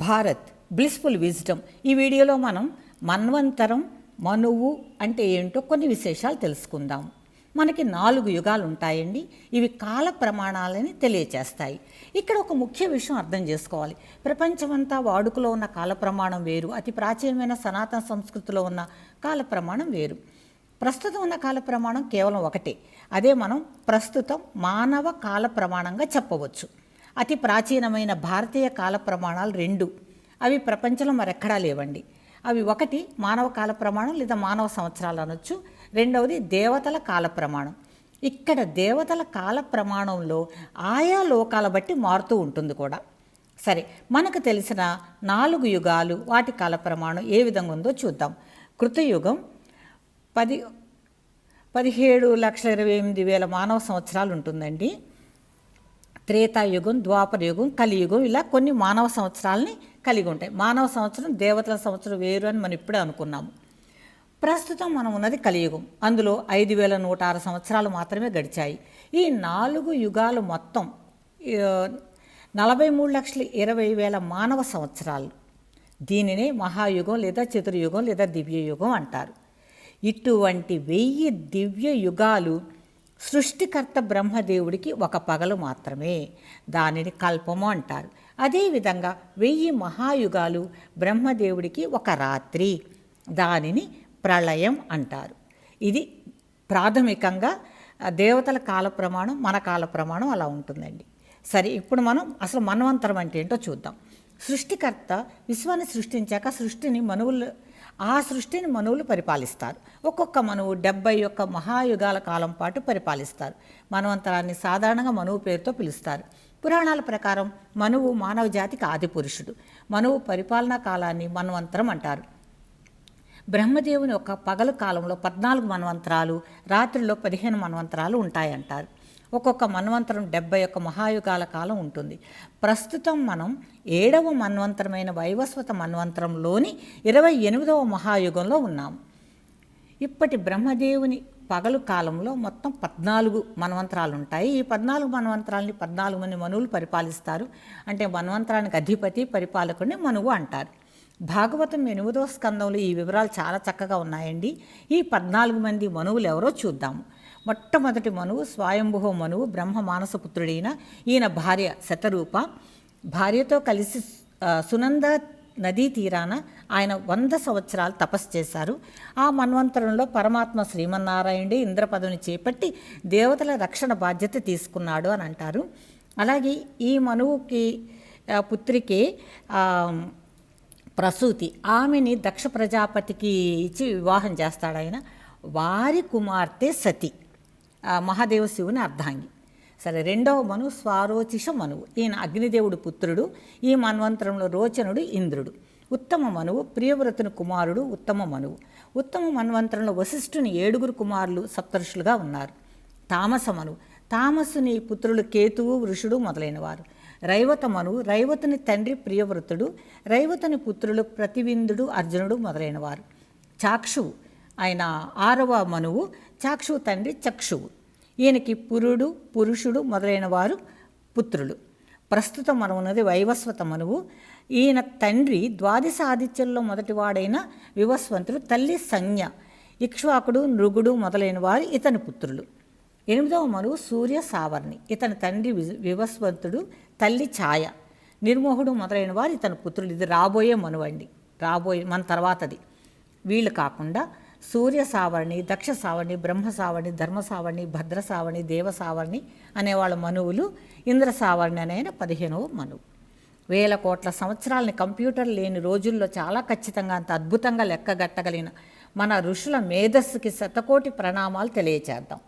Bharat blissful wisdom ఈ వీడియోలో మనం మన్వంతరం మనువు అంటే ఏంటో కొన్ని విశేషాలు తెలుసుకుందాం. మనకి నాలుగు యుగాలు ఉంటాయండి. ఇవి కాల ప్రమాణాలని తెలియచేస్తాయి. ఇక్కడ ఒక ముఖ్య విషయం అర్థం చేసుకోవాలి. ప్రపంచమంతా వాడుకలో ఉన్న కాల ప్రమాణం వేరు. అతి ప్రాచీనమైన సనాతన సంస్కృతిలో ఉన్న కాల ప్రమాణం వేరు. ప్రస్తుతం ఉన్న కాల ప్రమాణం కేవలం ఒకటే. అదే మనం ప్రస్తుతం మానవ కాల ప్రమాణంగా చెప్పవచ్చు. అతి ప్రాచీనమైన భారతీయ కాల ప్రమాణాలు రెండు. అవి ప్రపంచంలో మరెక్కడా లేవండి. అవి ఒకటి మానవ కాల ప్రమాణం లేదా మానవ సంవత్సరాలు అనొచ్చు. రెండవది దేవతల కాల ప్రమాణం. ఇక్కడ దేవతల కాల ప్రమాణంలో ఆయా లోకాల బట్టి మారుతూ ఉంటుంది కూడా. సరే మనకు తెలిసిన నాలుగు యుగాలు వాటి కాల ప్రమాణం ఏ విధంగా ఉందో చూద్దాం. కృతయుగం పది పదిహేడు లక్షల ఇరవై ఎనిమిది వేల మానవ సంవత్సరాలు ఉంటుందండి. త్రేతాయుగం ద్వాపరయుగం కలియుగం ఇలా కొన్ని మానవ సంవత్సరాలని కలిగి ఉంటాయి. మానవ సంవత్సరం దేవతల సంవత్సరం వేరు అని మనం ఇప్పుడే అనుకున్నాము. ప్రస్తుతం మనం ఉన్నది కలియుగం. అందులో ఐదు వేల నూట ఆరు సంవత్సరాలు మాత్రమే గడిచాయి. ఈ నాలుగు యుగాలు మొత్తం నలభై మూడు లక్షల ఇరవై వేల మానవ సంవత్సరాలు. దీనినే మహాయుగం లేదా చతుర్యుగం లేదా దివ్యయుగం అంటారు. ఇటువంటి వెయ్యి దివ్య యుగాలు సృష్టికర్త బ్రహ్మదేవుడికి ఒక పగలు మాత్రమే. దానిని కల్పము అంటారు. అదేవిధంగా వెయ్యి మహాయుగాలు బ్రహ్మదేవుడికి ఒక రాత్రి. దానిని ప్రళయం అంటారు. ఇది ప్రాథమికంగా దేవతల కాల ప్రమాణం మన కాల ప్రమాణం అలా ఉంటుందండి. సరే ఇప్పుడు మనం అసలు మన్వంతరం అంటే ఏంటో చూద్దాం. సృష్టికర్త విశ్వాన్ని సృష్టించాక సృష్టిని మనువులు ఆ సృష్టిని మనువులు పరిపాలిస్తారు. ఒక్కొక్క మనువు డెబ్బై యొక్క మహాయుగాల కాలం పాటు పరిపాలిస్తారు. మనవంతరాన్ని సాధారణంగా మనువు పేరుతో పిలుస్తారు. పురాణాల ప్రకారం మనువు మానవ జాతికి ఆది పురుషుడు. మనువు పరిపాలనా కాలాన్ని మన్వంతరం అంటారు. బ్రహ్మదేవుని ఒక పగలు కాలంలో పద్నాలుగు మన్వంతరాలు రాత్రిలో పదిహేను మన్వంతరాలు ఉంటాయంటారు. ఒక్కొక్క మన్వంతరం డెబ్బై ఒక్క మహాయుగాల కాలం ఉంటుంది. ప్రస్తుతం మనం ఏడవ మన్వంతరమైన వైవస్వత మన్వంతరంలోని ఇరవై ఎనిమిదవ మహాయుగంలో ఉన్నాము ఇప్పటి బ్రహ్మదేవుని పగలు కాలంలో మొత్తం పద్నాలుగు మన్వంతరాలు ఉంటాయి ఈ పద్నాలుగు మన్వంతరాలని పద్నాలుగు మంది మనువులు పరిపాలిస్తారు. అంటే మన్వంతరానికి అధిపతి పరిపాలకుడిని మనువు అంటారు. భాగవతం ఎనిమిదో స్కందంలో ఈ వివరాలు చాలా చక్కగా ఉన్నాయండి. ఈ పద్నాలుగు మంది మనువులు ఎవరో చూద్దాము. మొట్టమొదటి మనువు స్వయంభువ మనువు బ్రహ్మ మానసపుత్రుడైన ఈయన భార్య శతరూప. భార్యతో కలిసి సునంద నదీ తీరాన ఆయన వంద సంవత్సరాలు తపస్సు చేశారు. ఆ మన్వంతరంలో పరమాత్మ శ్రీమన్నారాయణుడి ఇంద్రపదవిని చేపట్టి దేవతల రక్షణ బాధ్యత తీసుకున్నాడు అని అంటారు. అలాగే ఈ మనువుకి పుత్రికి ప్రసూతి ఆమెని దక్ష ప్రజాపతికి ఇచ్చి వివాహం చేస్తాడు ఆయన వారి కుమార్తె సతి. మహాదేవ శివుని అర్ధాంగి. సరే రెండవ మను స్వారోచిష మనువు. ఈయన అగ్నిదేవుడు పుత్రుడు ఈ మన్వంతరంలో రోచనుడు ఇంద్రుడు. ఉత్తమ మనువు ప్రియవ్రతుని కుమారుడు ఉత్తమ మనువు. ఉత్తమ మన్వంతరంలో వశిష్ఠుని ఏడుగురు కుమారులు సప్తరుషులుగా ఉన్నారు. తామస మనువు. తామసుని పుత్రులు కేతువు వృషుడు మొదలైనవారు. రైవత మనువు రైవతుని తండ్రి ప్రియవ్రతుడు రైవతుని పుత్రులు ప్రతివిందుడు అర్జునుడు మొదలైనవారు. చాక్షువు. ఆయన ఆరవ మనువు చాక్షువు తండ్రి చక్షువు ఈయనకి పురుడు పురుషుడు మొదలైన వారు పుత్రులు. ప్రస్తుతం మనం ఉన్నది వైవస్వత మనువు. ఈయన తండ్రి ద్వాదశ ఆదిత్యంలో మొదటివాడైన వివస్వంతుడు తల్లి సంజ్ఞ. ఇక్ష్వాకుడు నృగుడు మొదలైన వారు ఇతని పుత్రులు. ఎనిమిదవ మనువు సూర్య సావర్ణి. ఇతని తండ్రి వివస్వంతుడు తల్లి ఛాయ. నిర్మోహుడు మొదలైన వారు ఇతని పుత్రులు. ఇది రాబోయే మనువండి. రాబోయే మన తర్వాతది. వీళ్ళు కాకుండా సూర్య సావర్ణి దక్ష సావర్ణి బ్రహ్మ సావర్ణి ధర్మ సావర్ణి భద్ర సావర్ణి దేవ సావర్ణి అనేవాళ్ళ మనువులు ఇంద్ర సావర్ణి అనే పదిహేనవ మనువు. వేల కోట్ల సంవత్సరాలని కంప్యూటర్ లేని రోజుల్లో చాలా ఖచ్చితంగా అంత అద్భుతంగా లెక్కగట్టగలిగిన మన ఋషుల మేధస్సుకి శతకోటి ప్రణామాలు తెలియచేద్దాం.